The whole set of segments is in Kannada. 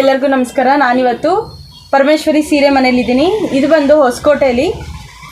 ಎಲ್ಲರಿಗೂ ನಮಸ್ಕಾರ. ನಾನಿವತ್ತು ಪರಮೇಶ್ವರಿ ಸೀರೆ ಮನೇಲಿದ್ದೀನಿ ಇದು ಬಂದು ಹೊಸಕೋಟೆಯಲ್ಲಿ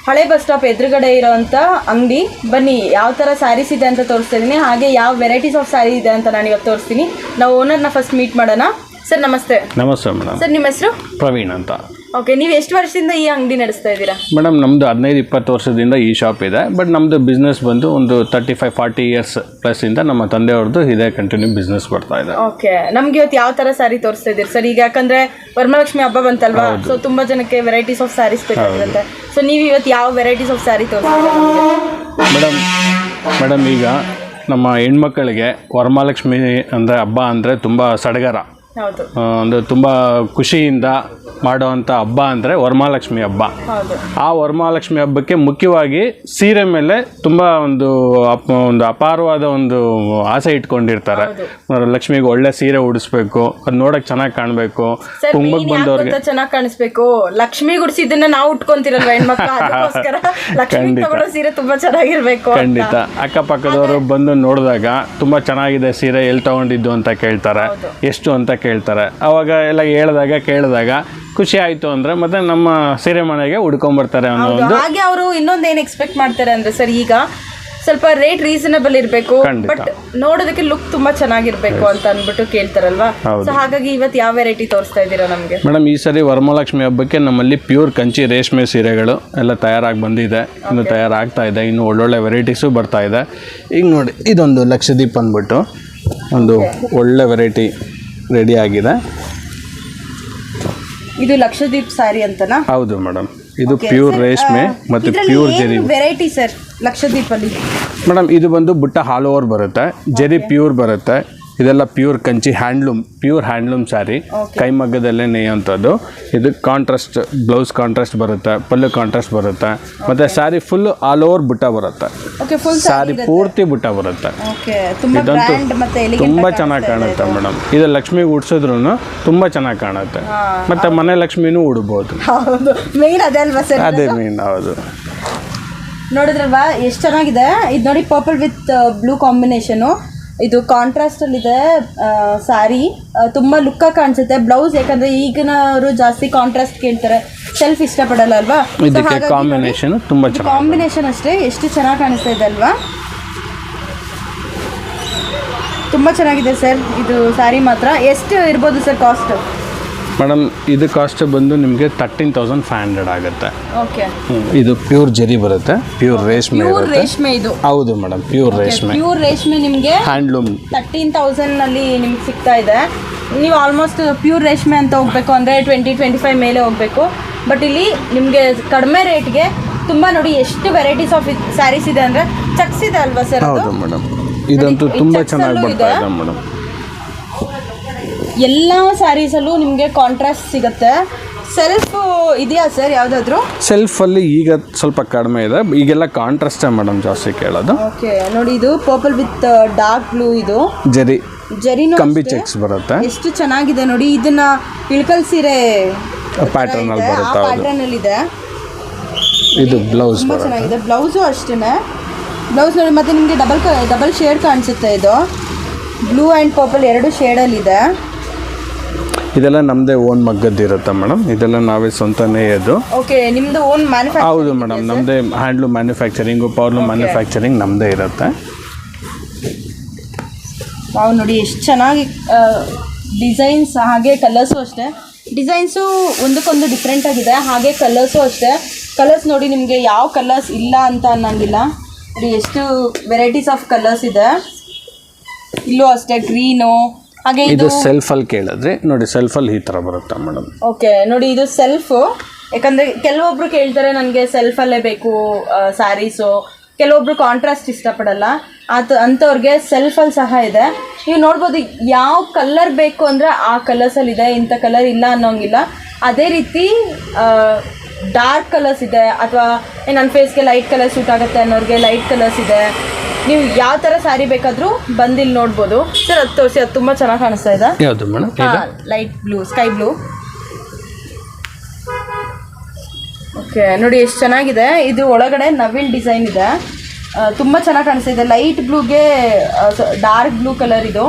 ಹಳೆ ಬಸ್ ಸ್ಟಾಪ್ ಎದುರುಗಡೆ ಇರೋವಂಥ ಅಂಗಡಿ. ಬನ್ನಿ ಯಾವ ಥರ ಸ್ಯಾರೀಸ್ ಇದೆ ಅಂತ ತೋರಿಸ್ತಾ ಇದ್ದೀನಿ ಹಾಗೆ ಯಾವ ವೆರೈಟೀಸ್ ಆಫ್ ಸ್ಯಾರಿ ಇದೆ ಅಂತ ನಾನು ಇವತ್ತು ತೋರಿಸ್ತೀನಿ. ನಾವು ಓನರ್ನ ಫಸ್ಟ್ ಮೀಟ್ ಮಾಡೋಣ. ಸರ್ ನಮಸ್ತೆ. ನಮಸ್ತೆ ಮೇಡಮ್ ಸರ್ ನಿಮ್ಮ ಹೆಸರು? ಪ್ರವೀಣ್ ಅಂತ. ಓಕೆ ನೀವು ಎಷ್ಟು ವರ್ಷದಿಂದ ಈ ಅಂಗಡಿ ನಡೆಸ್ತಾ ಇದ್ದೀರಾ? ಮೇಡಮ್ ನಮ್ಮದು ಹದಿನೈದು ಇಪ್ಪತ್ತು ವರ್ಷದಿಂದ ಈ ಶಾಪ್ ಇದೆ. ಬಟ್ ನಮ್ಮದು ಬಿಸ್ನೆಸ್ ಬಂದು ಒಂದು ತರ್ಟಿ ಫೈವ್ ಫಾರ್ಟಿ ಇಯರ್ಸ್ ಇಂದ ನಮ್ಮ ತಂದೆಯವ್ರದ್ದು ಇದೇ ಕಂಟಿನ್ಯೂ ಬಿಸ್ನೆಸ್ ಬರ್ತಾ ಇದೆ. ಓಕೆ ನಮ್ಗೆ ಇವತ್ತು ಯಾವ ಥರ ಸಾರಿ ತೋರಿಸ್ತಾ ಇದ್ದೀರಿ? ಸರ್ ಈಗ ಯಾಕಂದ್ರೆ ವರಮಹಾಲಕ್ಷ್ಮಿ ಹಬ್ಬ ಬಂತಲ್ವಾ? ಸೊ ತುಂಬಾ ಜನಕ್ಕೆ ವೆರೈಟೀಸ್ ಆಫ್ ಸ್ಯಾರೀಸ್ ಬೇಕಾಗಿರುತ್ತೆ. ಸೊ ನೀವು ಇವತ್ತು ಯಾವ ವೆರೈಟೀಸ್ ಆಫ್ ಸ್ಯಾರಿ ತೋರಿಸ್ತಾ ಮೇಡಮ್ ಮೇಡಮ್ ಈಗ ನಮ್ಮ ಹೆಣ್ಮಕ್ಕಳಿಗೆ ವರಮಹಾಲಕ್ಷ್ಮಿ ಅಂದರೆ ಹಬ್ಬ ಅಂದರೆ ತುಂಬ ಸಡಗರ. ಒಂದು ತುಂಬ ಖುಷಿಯಿಂದ ಮಾಡುವಂಥ ಹಬ್ಬ ಅಂದರೆ ವರಮಹಾಲಕ್ಷ್ಮಿ ಹಬ್ಬ. ಆ ವರಮಹಾಲಕ್ಷ್ಮಿ ಹಬ್ಬಕ್ಕೆ ಮುಖ್ಯವಾಗಿ ಸೀರೆ ಮೇಲೆ ತುಂಬ ಒಂದು ಅಪ್ ಒಂದು ಅಪಾರವಾದ ಒಂದು ಆಸೆ ಇಟ್ಕೊಂಡಿರ್ತಾರೆ. ಲಕ್ಷ್ಮಿಗೆ ಒಳ್ಳೆ ಸೀರೆ ಉಡಿಸ್ಬೇಕು ಅದು ನೋಡಕ್ಕೆ ಚೆನ್ನಾಗಿ ಕಾಣಬೇಕು ಕುಂಭಕ್ಕೆ ಬಂದವ್ರಿಗೆ ಚೆನ್ನಾಗಿ ಕಾಣಿಸ್ಬೇಕು? ಲಕ್ಷ್ಮಿ ಗುಡಿಸಿದ್ದನ್ನ ನಾವು ಉಟ್ಕೊಂತಿರಲ್ವಾ ಹೆಣ್ಮಕ್ಳು? ಸೀರೆ ತುಂಬಾ ಚೆನ್ನಾಗಿರ್ಬೇಕು. ಖಂಡಿತ. ಅಕ್ಕಪಕ್ಕದವರು ಬಂದು ನೋಡಿದಾಗ ತುಂಬ ಚೆನ್ನಾಗಿದೆ ಸೀರೆ ಎಲ್ಲಿ ತಗೊಂಡಿದ್ದು ಅಂತ ಕೇಳ್ತಾರೆ. ಎಷ್ಟು ಅಂತ ಕೇಳ್ತಾರೆ ಅವಾಗ ಎಲ್ಲ ಹೇಳಿದಾಗ ಕೇಳಿದಾಗ ಖುಷಿ ಆಯಿತು ಅಂದ್ರೆ ಮತ್ತೆ ನಮ್ಮ ಸೀರೆ ಮನೆಗೆ ಅನ್ನೋ ಹೌದು. ಹಾಗೆ ಅವರು ಇನ್ನೊಂದು ಏನ್ ಎಕ್ಸ್ಪೆಕ್ಟ್ ಮಾಡ್ತಾರೆ ಅಂದ್ರೆ ಸರ್ ಈಗ ಸ್ವಲ್ಪ ರೇಟ್ ರೀಸನಬಲ್ ಇರಬೇಕು. ಬಟ್ ನೋಡೋದಕ್ಕೆ ಲುಕ್ ತುಂಬಾ ಚೆನ್ನಾಗಿರ್ಬೇಕು ಅಂತ ಅಂದ್ಬಿಟ್ಟು ಕೇಳ್ತಾರಲ್ವಾ. ಸೊ ಹಾಗಾಗಿ ಇವತ್ತು ಯಾವ ವೆರೈಟಿ ತೋರಿಸ್ತಾ ಇದ್ದೀರಾ ನಮಗೆ? ಮೇಡಮ್ ಈ ಸರಿ ವರಮಹಾಲಕ್ಷ್ಮಿ ಹಬ್ಬಕ್ಕೆ ನಮ್ಮಲ್ಲಿ ಪ್ಯೂರ್ ಕಂಚಿ ರೇಷ್ಮೆ ಸೀರೆಗಳು ಎಲ್ಲ ತಯಾರಾಗಿ ಬಂದಿದೆ. ಇನ್ನು ತಯಾರಾಗ್ತಾ ಇದೆ. ಇನ್ನು ಒಳ್ಳೊಳ್ಳೆ ವೆರೈಟೀಸು ಬರ್ತಾ ಇದೆ. ಈಗ ನೋಡಿ ಇದೊಂದು ಲಕ್ಷದೀಪ್ ಅಂದ್ಬಿಟ್ಟು ಒಂದು ಒಳ್ಳೆ ವೆರೈಟಿ ರೆಡಿ ಆಗಿದೆ. ಇದು ಲಕ್ಷದೀಪ್ ಸ್ಯಾರಿ ಅಂತನಾ? ಹೌದು ಮೇಡಮ್ ಇದು ಪ್ಯೂರ್ ರೇಷ್ಮೆ ಮತ್ತು ಪ್ಯೂರ್ ಜರಿ ವೆರೈಟಿ ಸರ್ ಲಕ್ಷದೀಪ್ ಅಲ್ಲಿ ಮೇಡಮ್ ಇದು ಬಂದು ಬುಟ್ಟ ಹಾಲ್ ಓವರ್ ಬರುತ್ತೆ. ಜರಿ ಪ್ಯೂರ್ ಬರುತ್ತೆ. ಇದೆಲ್ಲ pure Kanchi handloom pure handloom saree ಕೈಮಗ್ಗದಲ್ಲೇ ನೇಯುವಂಥದ್ದು. ಇದು ಕಾಂಟ್ರಾಸ್ಟ್ ಬ್ಲೌಸ್ ಕಾಂಟ್ರಾಸ್ಟ್ ಬರುತ್ತೆ ಪಲ್ಲು ಕಾಂಟ್ರಾಸ್ಟ್ ಬರುತ್ತೆ. ಮತ್ತೆ ಸ್ಯಾರಿ ಫುಲ್ ಆಲ್ ಓವರ್ ಬುಟ್ಟ ಬರುತ್ತೆ. ಸ್ಯಾರಿ ಪೂರ್ತಿ ಬುಟ್ಟ ಬರುತ್ತೆ. ಇದಂತೂ ತುಂಬಾ ಚೆನ್ನಾಗಿ ಕಾಣುತ್ತೆ ಮೇಡಮ್ ಇದು ಲಕ್ಷ್ಮಿ ಉಡ್ಸಿದ್ರು ತುಂಬಾ ಚೆನ್ನಾಗಿ ಕಾಣುತ್ತೆ. ಮತ್ತೆ ಮನೆ ಲಕ್ಷ್ಮಿನೂ ಉಡ್ಬೋದು. ಅದೇ ಮೀನ್ ಹೌದು. ನೋಡಿದ್ರಲ್ವಾ? ಎಷ್ಟು ಚೆನ್ನಾಗಿದೆ? ಇದು ನೋಡಿ ಪರ್ಪಲ್ ವಿತ್ ಬ್ಲೂ ಕಾಂಬಿನೇಷನು ಇದು ಕಾಂಟ್ರಾಸ್ಟ್ ಅಲ್ಲಿ ಇದೆ ಸ್ಯಾರಿ ತುಂಬಾ ಲುಕ್ ಕಾಣಿಸುತ್ತೆ. ಬ್ಲೌಸ್ ಯಾಕಂದ್ರೆ ಈಗಿನವರು ಜಾಸ್ತಿ ಕಾಂಟ್ರಾಸ್ಟ್ ಕೇಳ್ತಾರೆ. ಸೆಲ್ಫ್ ಇಷ್ಟಪಡಲ್ಲ ಅಲ್ವಾ? ಕಾಂಬಿನೇಷನ್ ತುಂಬಾ ಕಾಂಬಿನೇಷನ್ ಅಷ್ಟೇ. ಎಷ್ಟು ಚೆನ್ನಾಗಿ ಕಾಣಿಸ್ತಾ ಇದೆ ಅಲ್ವಾ? ತುಂಬಾ ಚೆನ್ನಾಗಿದೆ ಸರ್. ಇದು ಸ್ಯಾರಿ ಮಾತ್ರ. ಎಷ್ಟು ಇರ್ಬೋದು ಸರ್ ಕಾಸ್ಟ್ ಮೇಡಮ್ ಇದು ಕಾಸ್ಟ್ ಬಂದು ನಿಮಗೆ ತರ್ಟೀನ್ ತೌಸಂಡ್ ಫೈವ್ ಹಂಡ್ರೆಡ್ ಆಗುತ್ತೆ. ಓಕೆ ಇದು ಪ್ಯೂರ್ ಜರಿ ಬರುತ್ತೆ ಪ್ಯೂರ್ ರೇಷ್ಮೆ ಪ್ಯೂರ್ ಇರುತ್ತೆ. ರೇಷ್ಮೆ ಇದು. ಹೌದು ಮೇಡಮ್ ಪ್ಯೂರ್ ರೇಷ್ಮೆ. ಪ್ಯೂರ್ ರೇಷ್ಮೆ ನಿಮಗೆ ಹ್ಯಾಂಡ್ಲೂಮ್ ತರ್ಟೀನ್ ತೌಸಂಡ್ ಅಲ್ಲಿ ನಿಮ್ಗೆ ಸಿಗ್ತಾ ಇದೆ. ನೀವು ಆಲ್ಮೋಸ್ಟ್ ಪ್ಯೂರ್ ರೇಷ್ಮೆ ಅಂತ ಹೋಗಬೇಕು ಅಂದರೆ ಟ್ವೆಂಟಿ ಟ್ವೆಂಟಿ ಫೈವ್ ಮೇಲೆ ಹೋಗಬೇಕು. ಬಟ್ ಇಲ್ಲಿ ನಿಮಗೆ ಕಡಿಮೆ ರೇಟ್ಗೆ ತುಂಬ ನೋಡಿ ಎಷ್ಟು ವೆರೈಟೀಸ್ ಆಫ್ ಸ್ಯಾರೀಸ್ ಇದೆ ಅಂದರೆ ಚಕ್ಸ್ ಇದೆ ಅಲ್ವಾ ಸರ್ ಹೌದು ಮೇಡಮ್ ಇದಂತೂ ತುಂಬಾ ಚೆನ್ನಾಗಿ ಬರ್ತಾ. ಇದೆ ಮೇಡಮ್. ಎಲ್ಲ ಸ್ಯಾರೀಸಲ್ಲೂ ನಿಮಗೆ ಕಾಂಟ್ರಾಸ್ಟ್ ಸಿಗುತ್ತೆ. ಸೆಲ್ಫ್ ಇದೆಯಾ ಸರ್ ಯಾವುದಾದ್ರೂ? ಸೆಲ್ಫಲ್ಲಿ ಈಗ ಸ್ವಲ್ಪ ಕಡಿಮೆ ಇದೆ. ಈಗೆಲ್ಲ ಕಾಂಟ್ರಾಸ್ಟೇ ಮೇಡಮ್ ಜಾಸ್ತಿ ಕೇಳೋದು. ಓಕೆ ನೋಡಿ ಇದು ಪರ್ಪಲ್ ವಿತ್ ಡಾರ್ಕ್ ಬ್ಲೂ ಇದು. ಜರಿ ಜರಿ ಕಂಬಿ. ಚೆಕ್ಸ್ ಬರುತ್ತೆ. ಎಷ್ಟು ಚೆನ್ನಾಗಿದೆ ನೋಡಿ ಇದನ್ನ ಇಳ್ಕಲ್ ಸೀರೆ ಪ್ಯಾಟರ್ನ್ ಅಲ್ಲಿ ಇದೆ, ಆ ಬರುತ್ತೆ ಪ್ಯಾಟರ್ನ್ ಅಲ್ಲಿ ಇದೆ. ಇದು ಬ್ಲೌಸ್ ತುಂಬಾ ಚೆನ್ನಾಗಿದೆ. ಬ್ಲೌಸು ಅಷ್ಟೇನೇ. ಬ್ಲೌಸ್ ನೋಡಿ ಮತ್ತೆ ನಿಮಗೆ ಡಬಲ್ ಡಬಲ್ ಶೇಡ್ ಕಾಣಿಸುತ್ತೆ ಇದು. ಬ್ಲೂ ಆ್ಯಂಡ್ ಪರ್ಪಲ್ ಎರಡು ಶೇಡಲ್ಲಿದೆ ಇದೆಲ್ಲ ನಮ್ಮದೇ ಓನ್ ಮಗ್ಗದ್ದು ಇರುತ್ತೆ ಮೇಡಮ್ ಇದೆಲ್ಲ ನಾವೇ ಸ್ವಂತನೇ ಇದು ಓಕೆ ನಿಮ್ಮದು ಓನ್ ಮ್ಯಾನುಫ್ಯಾಕ್ಚರ್ ಹೌದು ಮೇಡಮ್ ನಮ್ಮದೇ ಹ್ಯಾಂಡ್ಲೂಮ್ ಮ್ಯಾನುಫ್ಯಾಕ್ಚರಿಂಗು ಪವರ್ಲೂಮ್ ಮ್ಯಾನುಫ್ಯಾಕ್ಚರಿಂಗ್ ನಮ್ಮದೇ ಇರುತ್ತೆ. ನಾವು ನೋಡಿ ಎಷ್ಟು ಚೆನ್ನಾಗಿ ಡಿಸೈನ್ಸ್ ಹಾಗೆ ಕಲರ್ಸು ಅಷ್ಟೇ. ಡಿಸೈನ್ಸು ಒಂದಕ್ಕೊಂದು ಡಿಫ್ರೆಂಟ್ ಆಗಿದೆ ಹಾಗೆ ಕಲರ್ಸು ಅಷ್ಟೇ. ಕಲರ್ಸ್ ನೋಡಿ ನಿಮಗೆ ಯಾವ ಕಲರ್ಸ್ ಇಲ್ಲ ಅಂತ ಅನ್ನಂಗಿಲ್ಲ. ನೋಡಿ ಎಷ್ಟು ವೆರೈಟೀಸ್ ಆಫ್ ಕಲರ್ಸ್ ಇದೆ. ಇಲ್ಲೂ ಅಷ್ಟೇ ಗ್ರೀನು ಹಾಗೆ ಇದು ಸೆಲ್ಫ್ ಅಲ್ಲಿ ಕೇಳಿದ್ರೆ ನೋಡಿ ಸೆಲ್ಫ್ ಅಲ್ಲಿ ಈ ತರ ಬರುತ್ತೆ ಮೇಡಮ್ ಓಕೆ ನೋಡಿ ಇದು ಸೆಲ್ಫ್ ಯಾಕಂದ್ರೆ ಕೆಲವೊಬ್ರು ಕೇಳ್ತಾರೆ ನನಗೆ ಸೆಲ್ಫಲ್ಲೇ ಬೇಕು ಸ್ಯಾರೀಸು ಕೆಲವೊಬ್ರು ಕಾಂಟ್ರಾಸ್ಟ್ ಇಷ್ಟಪಡಲ್ಲ. ಆತ ಅಂಥವ್ರಿಗೆ ಸೆಲ್ಫಲ್ಲಿ ಸಹ ಇದೆ. ನೀವು ನೋಡ್ಬೋದು ಯಾವ ಕಲರ್ ಬೇಕು ಅಂದರೆ ಆ ಕಲರ್ಸಲ್ಲಿ ಇದೆ ಇಂಥ ಕಲರ್ ಇಲ್ಲ ಅನ್ನೋಂಗಿಲ್ಲ. ಅದೇ ರೀತಿ ಡಾರ್ಕ್ ಕಲರ್ಸ್ ಇದೆ ಅಥವಾ ನನ್ನ ಫೇಸ್ಗೆ ಲೈಟ್ ಕಲರ್ ಸೂಟ್ ಆಗುತ್ತೆ ಅನ್ನೋರಿಗೆ ಲೈಟ್ ಕಲರ್ಸ್ ಇದೆ. ನೀವು ಯಾವ ತರ ಸಾರಿ ಬೇಕಾದರೂ ಬಂದಿಲ್ ನೋಡ್ಬೋದು. ಸರ್ ಅದು ತೋರಿಸಿ ಅದು ತುಂಬಾ ಚೆನ್ನಾಗಿ ಕಾಣಿಸ್ತಾ ಇದೆ. ಯಾವುದು madam? Light blue sky blue okay ನೋಡಿ ಎಷ್ಟು ಚೆನ್ನಾಗಿದೆ. ಇದು ಒಳಗಡೆ ನವಿಲ್ ಡಿಸೈನ್ ಇದೆ. ತುಂಬಾ ತುಂಬ ಚೆನ್ನಾಗಿ ಕಾಣಿಸ್ತಾ ಇದೆ. ಲೈಟ್ ಬ್ಲೂಗೆ ಡಾರ್ಕ್ ಬ್ಲೂ ಕಲರ್ ಇದು.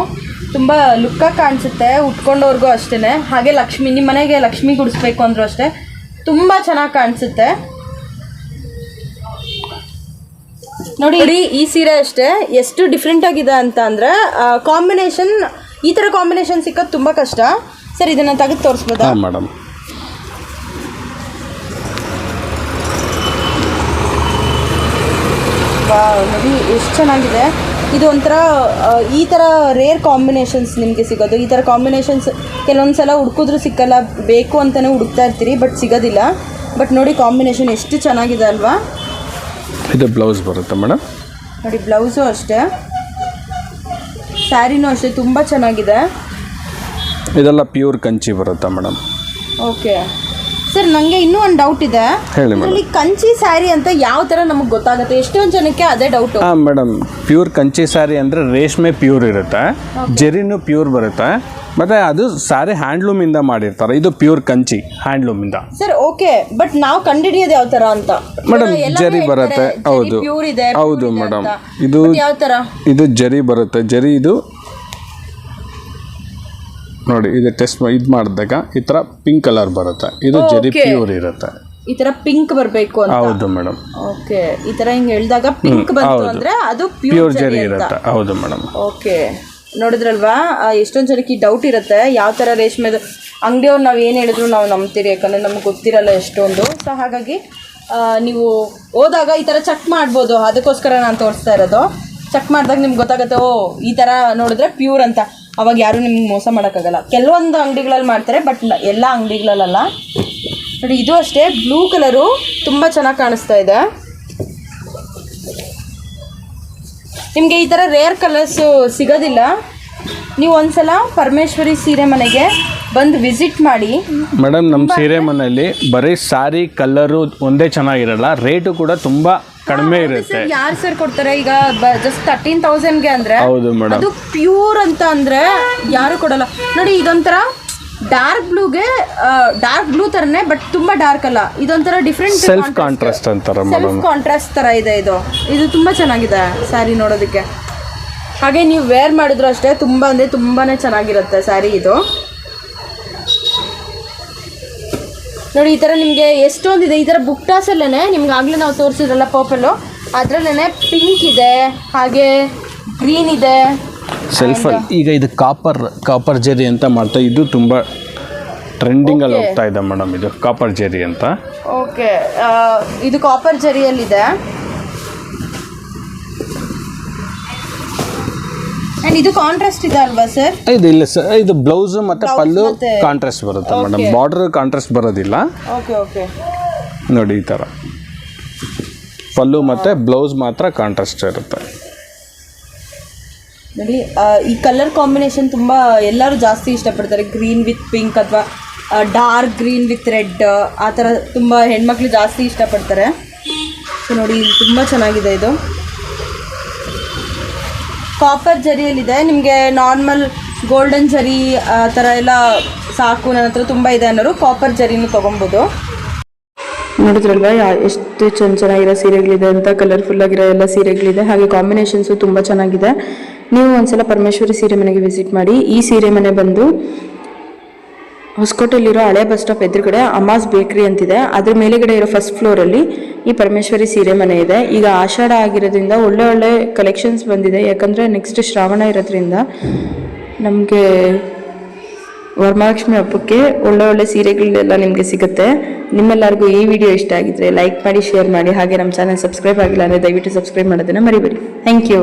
ತುಂಬ ಲುಕ್ಕಾಗಿ ಕಾಣಿಸುತ್ತೆ ಉಟ್ಕೊಂಡವ್ರಿಗೂ ಅಷ್ಟೇ ಹಾಗೆ ಲಕ್ಷ್ಮಿ ನಿಮ್ಮ ಮನೆಗೆ ಲಕ್ಷ್ಮಿ ಗುಡಿಸ್ಬೇಕು ಅಂದ್ರೂ ಅಷ್ಟೇ. ತುಂಬ ಚೆನ್ನಾಗಿ ಕಾಣಿಸುತ್ತೆ. ನೋಡಿ ಈ ಸೀರೆ ಅಷ್ಟೇ. ಎಷ್ಟು ಡಿಫ್ರೆಂಟ್ ಆಗಿದೆ ಅಂತ ಅಂದ್ರೆ ಕಾಂಬಿನೇಷನ್ ಈ ತರ ಕಾಂಬಿನೇಷನ್ ಸಿಕ್ಕೋದು ತುಂಬಾ ಕಷ್ಟ. ಸರ್ ಇದನ್ನ ತೆಗೆದು ತೋರಿಸ್ಬೋದಾ? ಮೇಡಮ್ ನೋಡಿ ಎಷ್ಟು ಚೆನ್ನಾಗಿದೆ. ಇದು ಒಂಥರ ಈ ಥರ ರೇರ್ ಕಾಂಬಿನೇಷನ್ಸ್ ನಿಮಗೆ ಸಿಗೋದು. ಈ ಥರ ಕಾಂಬಿನೇಷನ್ಸ್ ಕೆಲವೊಂದು ಸಲ ಹುಡ್ಕಿದ್ರು ಸಿಕ್ಕಲ್ಲ. ಬೇಕು ಅಂತಲೇ ಹುಡುಕ್ತಾ ಇರ್ತೀರಿ ಬಟ್ ಸಿಗೋದಿಲ್ಲ. ಬಟ್ ನೋಡಿ ಕಾಂಬಿನೇಷನ್ ಎಷ್ಟು ಚೆನ್ನಾಗಿದೆ ಅಲ್ವಾ? ಇದು ಬ್ಲೌಸ್ ಬರುತ್ತೆ ಮೇಡಮ್. ನೋಡಿ ಬ್ಲೌಸು ಅಷ್ಟೇ. ಸ್ಯಾರಿನೂ ಅಷ್ಟೇ ತುಂಬ ಚೆನ್ನಾಗಿದೆ. ಇದೆಲ್ಲ ಪ್ಯೂರ್ ಕಂಚಿ ಬರುತ್ತಾ ಮೇಡಮ್. ಓಕೆ. ಸರ್ ನನಗೆ ಇನ್ನೂ ಒಂದು ಡೌಟ್ ಇದೆ. ಹೇಳಿ ಮೇಡಮ್ ಕಂಚಿ ಸ್ಯಾರಿ ಅಂತ ಯಾವ ಥರ ನಮಗೆ ಗೊತ್ತಾಗುತ್ತೆ? ಎಷ್ಟೊಂದು ಜನಕ್ಕೆ ಅದೇ ಡೌಟ್ ಹಾಂ ಮೇಡಮ್ ಪ್ಯೂರ್ ಕಂಚಿ ಸ್ಯಾರಿ ಅಂದರೆ ರೇಷ್ಮೆ ಪ್ಯೂರ್ ಇರುತ್ತೆ. ಜೆರಿನೂ ಪ್ಯೂರ್ ಬರುತ್ತೆ. ಮತ್ತೆ ಅದು ಸ್ಯಾರಿ ಹ್ಯಾಂಡ್ಲೂಮಿಂದ ಮಾಡಿರ್ತಾರೆ. ಇದು ಪ್ಯೂರ್ ಕಂಚಿ ಹ್ಯಾಂಡ್ಲೂಮ್ ಇಂದ. ಸರ್ ಓಕೆ ಬಟ್ ನಾವು ಕಂಡುಹಿಡಿಯೋದು ಯಾವ ತರ ಅಂತ? ಮೇಡಮ್ ಜರಿ ಬರುತ್ತೆ. ಹೌದು. ಇದೆ ಹೌದು ಮೇಡಮ್ ಇದು ಯಾವ ತರ? ಇದು ಜರಿ ಬರುತ್ತೆ. ಜರಿ ಇದು ನೋಡಿ ಇದು ಟೆಸ್ಟ್ ಇದು ಮಾಡಿದಾಗ ಈ ಥರ ಪಿಂಕ್ ಕಲರ್ ಬರುತ್ತೆ. ಇದು ಜೆರಿ Okay. ಪ್ಯೂರ್ ಇರುತ್ತೆ. ಈ ತರ ಪಿಂಕ್ ಬರಬೇಕು ಅಂತ? ಹೌದು ಮೇಡಮ್ ಓಕೆ ಈ ತರ ಹಿಂಗ್ ಹೇಳಿದಾಗ ಪಿಂಕ್ ಬಂತು ಅಂದ್ರೆ ಅದು ಪ್ಯೂರ್ ಪ್ಯೂರ್ ಜರಿ ಇರುತ್ತೆ. ಹೌದು ಮೇಡಮ್ ಓಕೆ ನೋಡಿದ್ರಲ್ವಾ? ಎಷ್ಟೊಂದು ಜನಕ್ಕೆ ಡೌಟ್ ಇರುತ್ತೆ. ಯಾವ ತರ ರೇಷ್ಮೆದು ಅಂಗಡಿಯವ್ರು ನಾವು ಏನು ಹೇಳಿದ್ರು ನಾವು ನಂಬ್ತೀರಿ ಯಾಕಂದ್ರೆ ನಮ್ಗೆ ಗೊತ್ತಿರಲ್ಲ ಎಷ್ಟೊಂದು. ಸೊ ಹಾಗಾಗಿ ಆ, ನೀವು ಹೋದಾಗ ಈ ಥರ ಚೆಕ್ ಮಾಡ್ಬೋದು. ಅದಕ್ಕೋಸ್ಕರ ನಾನು ತೋರಿಸ್ತಾ ಇರೋದು. ಚೆಕ್ ಮಾಡಿದಾಗ ನಿಮ್ಗೆ ಗೊತ್ತಾಗುತ್ತೆ ಓ ಈ ಥರ ನೋಡಿದ್ರೆ ಪ್ಯೂರ್ ಅಂತ. ಅವಾಗ ಯಾರೂ ನಿಮ್ಗೆ ಮೋಸ ಮಾಡೋಕ್ಕಾಗಲ್ಲ. ಕೆಲವೊಂದು ಅಂಗಡಿಗಳಲ್ಲಿ ಮಾಡ್ತಾರೆ ಬಟ್ ಎಲ್ಲ ಅಂಗಡಿಗಳಲ್ಲ ನೋಡಿ ಇದು ಅಷ್ಟೇ ಬ್ಲೂ ಕಲರು ತುಂಬ ಚೆನ್ನಾಗಿ ಕಾಣಿಸ್ತಾ ಇದೆ. ನಿಮಗೆ ಈ ಥರ ರೇರ್ ಕಲರ್ಸು ಸಿಗೋದಿಲ್ಲ. ನೀವು ಒಂದ್ಸಲ ಪರಮೇಶ್ವರಿ ಸೀರೆ ಮನೆಗೆ ಬಂದು ವಿಸಿಟ್ ಮಾಡಿ. ಮೇಡಮ್ ನಮ್ಮ ಸೀರೆ ಮನೆಯಲ್ಲಿ ಬರೀ ಸಾರಿ ಕಲರು ಒಂದೇ ಚೆನ್ನಾಗಿರಲ್ಲ ರೇಟು ಕೂಡ ತುಂಬ ಕಡಿಮೆ ಇರುತ್ತೆ. ಯಾರು ಸರ್ ಕೊಡ್ತಾರೆ? ಈಗ ಜಸ್ಟ್ ತರ್ಟೀನ್ ತೌಸಂಡ್ಗೆ ಅಂದ್ರೆ ಹೌದು ಮೇಡಮ್ ಅದು ಪ್ಯೂರ್ ಅಂತ ಅಂದ್ರೆ ಯಾರು ಕೊಡಲ್ಲ. ನೋಡಿ ಇದೊಂಥರ ಡಾರ್ಕ್ ಬ್ಲೂಗೆ ಡಾರ್ಕ್ ಬ್ಲೂ ತರನೇ ಬಟ್ ತುಂಬಾ ಡಾರ್ಕ್ ಅಲ್ಲ. ಇದೊಂಥರ ಡಿಫ್ರೆಂಟ್ ಸೆಲ್ಫ್ ಕಾಂಟ್ರಾಸ್ಟ್ ಅಂತಾರೆ ಸೆಲ್ಫ್ ಮೇಡಮ್ ಕಾಂಟ್ರಾಸ್ಟ್ ತರ ಇದೆ ಇದು. ಇದು ತುಂಬಾ ಚೆನ್ನಾಗಿದೆ ಸ್ಯಾರಿ ನೋಡೋದಕ್ಕೆ. ಹಾಗೆ ನೀವು ವೇರ್ ಮಾಡಿದ್ರು ಅಷ್ಟೇ ತುಂಬಾ ಅಂದ್ರೆ ತುಂಬಾನೇ ಚೆನ್ನಾಗಿರುತ್ತೆ ಸ್ಯಾರಿ ಇದು. ನೋಡಿ ಈ ಥರ ನಿಮಗೆ ಎಷ್ಟೊಂದಿದೆ ಈ ಥರ ಬುಕ್ಟಾಸಲ್ಲೇ ನಿಮ್ಗೆ ಆಗಲೇ ನಾವು ತೋರಿಸಿದ್ರಲ್ಲ ಪರ್ಪಲ್ಲು ಅದರಲ್ಲೇ ಪಿಂಕ್ ಇದೆ ಹಾಗೆ ಗ್ರೀನ್ ಇದೆ. ಸೆಲ್ಫಲ್ಲಿ ಈಗ ಇದು ಕಾಪರ್ ಕಾಪರ್ ಜೆರಿ ಅಂತ ಮಾಡ್ತಾ ಇದು ತುಂಬ ಟ್ರೆಂಡಿಂಗಲ್ಲಿ ಹೋಗ್ತಾ ಇದೆ ಮೇಡಮ್ ಇದು ಕಾಪರ್ ಜೆರಿ ಅಂತ. ಓಕೆ ಇದು ಕಾಪರ್ ಜರಿಯಲ್ಲಿದೆ ಆ್ಯಂಡ್ ಇದು ಕಾಂಟ್ರಾಸ್ಟ್ ಇದೆ ಅಲ್ವಾ ಸರ್ ಇದು ಇಲ್ಲ ಸರ್ ಇದು ಬ್ಲೌಸ್ ಮತ್ತೆ ಪಲ್ಲು ಕಾಂಟ್ರಾಸ್ಟ್ ಬರುತ್ತೆ ಮೇಡಮ್ ಬಾರ್ಡರ್ ಕಾಂಟ್ರಾಸ್ಟ್ ಬರೋದಿಲ್ಲ. ಓಕೆ ಓಕೆ ನೋಡಿ ಈ ಥರ ಪಲ್ಲು ಮತ್ತೆ ಬ್ಲೌಸ್ ಮಾತ್ರ ಕಾಂಟ್ರಾಸ್ಟ್ ಇರುತ್ತೆ. ನೋಡಿ ಈ ಕಲರ್ ಕಾಂಬಿನೇಷನ್ ತುಂಬ ಎಲ್ಲರೂ ಜಾಸ್ತಿ ಇಷ್ಟಪಡ್ತಾರೆ. ಗ್ರೀನ್ ವಿತ್ ಪಿಂಕ್ ಅಥವಾ ಡಾರ್ಕ್ ಗ್ರೀನ್ ವಿತ್ ರೆಡ್ ಆ ಥರ ತುಂಬ ಹೆಣ್ಮಕ್ಳು ಜಾಸ್ತಿ ಇಷ್ಟಪಡ್ತಾರೆ. ಸೊ ನೋಡಿ ತುಂಬ ಚೆನ್ನಾಗಿದೆ ಇದು. ಕಾಪರ್ ಜರಿಯಲ್ಲಿದೆ. ನಿಮಗೆ ನಾರ್ಮಲ್ ಗೋಲ್ಡನ್ ಜರಿ, ಆ ಥರ ಎಲ್ಲ ಸಾಕು ನನ್ನ ಹತ್ರ ತುಂಬ ಇದೆ ಅನ್ನೋರು ಕಾಪರ್ ಜರಿನೂ ತೊಗೊಬೋದು. ನೋಡಿದ್ರಲ್ವಾ ಎಷ್ಟು ಚೆನ್ನ ಚೆನ್ನಾಗಿರೋ ಸೀರೆಗಳಿದೆ ಅಂತ ಕಲರ್ಫುಲ್ ಆಗಿರೋ ಎಲ್ಲ ಸೀರೆಗಳಿದೆ. ಹಾಗೆ ಕಾಂಬಿನೇಷನ್ಸು ತುಂಬ ಚೆನ್ನಾಗಿದೆ. ನೀವು ಒಂದ್ಸಲ ಪರಮೇಶ್ವರಿ ಸೀರೆ ಮನೆಗೆ ವಿಸಿಟ್ ಮಾಡಿ, ಈ ಸೀರೆ ಮನೆ ಬಂದು ಹೊಸಕೋಟೆಯಲ್ಲಿರೋ ಹಳೆ ಬಸ್ ಸ್ಟಾಪ್ ಎದುರುಗಡೆ ಅಮಾಸ್ ಬೇಕ್ರಿ ಅಂತಿದೆ. ಅದ್ರ ಮೇಲೆಗಡೆ ಇರೋ ಫಸ್ಟ್ ಫ್ಲೋರಲ್ಲಿ ಈ ಪರಮೇಶ್ವರಿ ಸೀರೆ ಮನೆ ಇದೆ. ಈಗ ಆಷಾಢ ಆಗಿರೋದ್ರಿಂದ ಒಳ್ಳೆ ಒಳ್ಳೆ ಕಲೆಕ್ಷನ್ಸ್ ಬಂದಿದೆ. ಯಾಕಂದರೆ ನೆಕ್ಸ್ಟ್ ಶ್ರಾವಣ ಇರೋದ್ರಿಂದ ನಮಗೆ ವರಮಹಾಲಕ್ಷ್ಮಿ ಹಬ್ಬಕ್ಕೆ ಒಳ್ಳೆ ಒಳ್ಳೆ ಸೀರೆಗಳೆಲ್ಲ ನಿಮಗೆ ಸಿಗುತ್ತೆ. ನಿಮ್ಮೆಲ್ಲರಿಗೂ ಈ ವಿಡಿಯೋ ಇಷ್ಟ ಆಗಿದ್ರೆ ಲೈಕ್ ಮಾಡಿ ಶೇರ್ ಮಾಡಿ. ಹಾಗೆ ನಮ್ಮ ಚಾನಲ್ ಸಬ್ಸ್ಕ್ರೈಬ್ ಆಗಿಲ್ಲ ಅಂದರೆ ದಯವಿಟ್ಟು ಸಬ್ಸ್ಕ್ರೈಬ್ ಮಾಡೋದನ್ನು ಮರಿಬೇಡಿ. Thank you